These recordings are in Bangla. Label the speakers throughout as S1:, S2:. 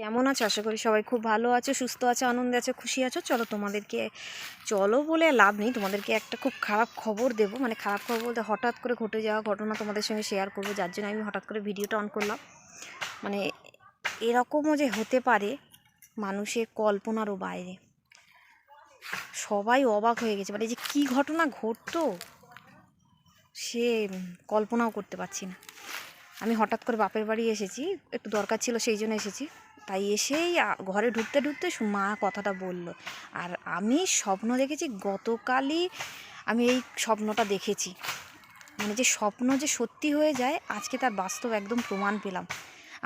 S1: কেমন আছো? আশা করি সবাই খুব ভালো আছো, সুস্থ আছো, আনন্দে আছো, খুশি আছো। চলো তোমাদেরকে, চলো বলে লাভ নেই। তোমাদেরকে একটা খুব খারাপ খবর দেবো। মানে খারাপ খবর বলতে হঠাৎ করে ঘটে যাওয়া ঘটনা তোমাদের সঙ্গে শেয়ার করব। যার জন্য আমি হঠাৎ করে ভিডিওটা অন করলাম। মানে এরকমও যে হতে পারে মানুষের কল্পনারও বাইরে। সবাই অবাক হয়ে গেছে। মানে যে কী ঘটনা ঘটতো, সে কল্পনাও করতে পারছি না। আমি হঠাৎ করে বাপের বাড়ি এসেছি। একটু দরকার ছিল, সেই জন্য এসেছি। তাই এসেই ঘরে ঢুকতে ঢুকতে মা কথাটা বলল। আর আমি স্বপ্ন দেখেছি গতকালই আমি এই স্বপ্নটা দেখেছি। মানে যে স্বপ্ন যে সত্যি হয়ে যায়, আজকে তার বাস্তব একদম প্রমাণ পেলাম।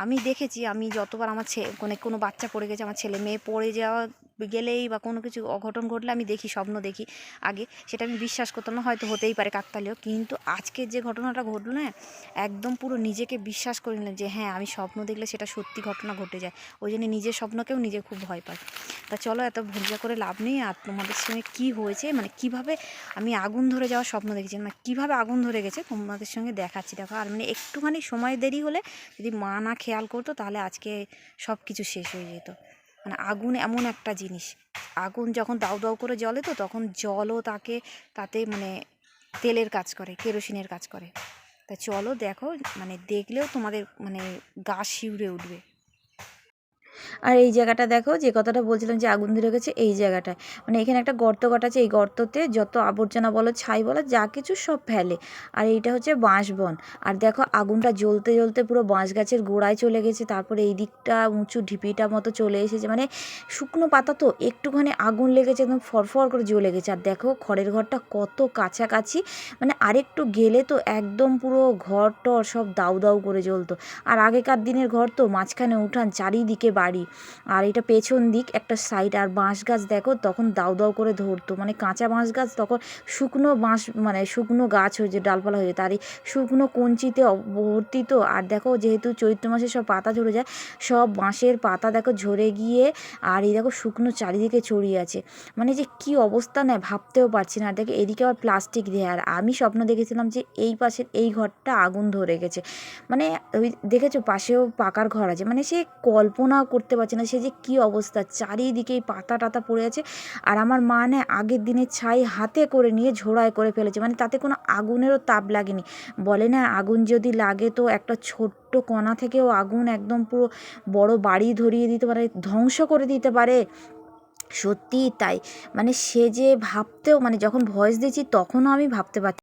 S1: আমি দেখেছি, আমি যতবার আমার ছে মানে কোনো বাচ্চা পড়ে গেছে, আমার ছেলে মেয়ে পড়ে যাওয়া গেলেই বা কোনো কিছু অঘটন ঘটলে আমি দেখি, স্বপ্ন দেখি। আগে সেটা আমি বিশ্বাস করতাম না, হয়তো হতেই পারে কাকতালীয়। কিন্তু আজকের যে ঘটনাটা ঘটলো না, একদম পুরো নিজেকে বিশ্বাস করে নিলাম যে হ্যাঁ আমি স্বপ্ন দেখলে সেটা সত্যি ঘটনা ঘটে যায়। ওই জন্য নিজের স্বপ্নকেও নিজে খুব ভয় পাই তা চলো, এত ভরসা করে লাভ নেই। আর তোমাদের সঙ্গে কী হয়েছে মানে কীভাবে আমি আগুন ধরে যাওয়ার স্বপ্ন দেখেছি মানে কীভাবে আগুন ধরে গেছে তোমাদের সঙ্গে দেখাচ্ছি। দেখো, আর মানে একটুখানি সময় দেরি হলে যদি মা না খেয়াল করতো, তাহলে আজকে সব কিছু শেষ হয়ে যেত। মানে আগুন এমন একটা জিনিস। আগুন যখন দাউ দাউ করে জ্বলে তো তখন জলও তাকে, তাতে মানে তেলের কাজ করে, কেরোসিনের কাজ করে। তা চলো দেখো মানে দেখলেও তোমাদের মানে গা শিউরে উঠবে। আর এই জায়গাটা দেখো, যে কথাটা বলছিলাম যে আগুন ধরে গেছে, এই জায়গাটায়। মানে এখানে একটা গর্ত কাটা আছে এই গর্ততে যত আবর্জনা বলো, ছাই বলো, যা কিছু সব ফেলে। আর এইটা হচ্ছে বাঁশ বন আর দেখো, আগুনটা জ্বলতে জ্বলতে পুরো বাঁশ গাছের গোড়ায় চলে গেছে, তারপরে এই দিকটা উঁচু ঢিপিটা মতো চলে এসেছে। মানে শুকনো পাতা তো, একটুখানি আগুন লেগেছে, একদম ফরফর করে জ্বলে গেছে। আর দেখো, খড়ের ঘরটা কত কাছাকাছি মানে আরেকটু গেলে তো একদম পুরো ঘর টর সব দাউ দাউ করে জ্বলতো। আর আগেকার দিনের ঘর তো, মাঝখানে উঠান, চারিদিকে বাড়ি আর এটা পেছন দিক, একটা সাইড আর বাঁশ গাছ দেখো, তখন দাউ দাউ করে ধরতো। মানে কাঁচা বাঁশ গাছ, তখন শুকনো বাঁশ মানে শুকনো গাছ হয়েছে ডালপালা হয়ে আর এই শুকনো কঞ্চিতে অ- ভর্তি তো আর দেখো, যেহেতু চৈত্র মাসে সব পাতা ঝরে যায়, সব বাঁশের পাতা দেখো ঝরে গিয়ে, আর এই দেখো শুকনো চারিদিকে ছড়িয়ে আছে। মানে যে কি অবস্থা নেয় ভাবতেও পারছি না। আর দেখো, এদিকে আবার প্লাস্টিক দেয় আর আমি স্বপ্ন দেখেছিলাম যে এই পাশের, এই ঘরটা আগুন ধরে গেছে। মানে ওই দেখেছ, পাশেও পাকার ঘর আছে। মানে সে কল্পনা করতে পারছে না। সে যে কি অবস্থা? চারিদিকেই পাতা টাতা পড়ে আছে আর আমার মা না আগের দিনের ছাই হাতে করে নিয়ে ঝোড়ায় করে ফেলেছে। মানে তাতে কোনো আগুনেরও তাপ লাগেনি। বলে না আগুন যদি লাগে তো একটা ছোট্ট কণা থেকেও আগুন একদম পুরো বড় বাড়ি ধরিয়ে দিতে পারে, ধ্বংস করে দিতে পারে। সত্যিই তাই। মানে সে যে ভাবতেও মানে যখন ভয়েস দিয়েছি তখনও আমি ভাবতে পারছি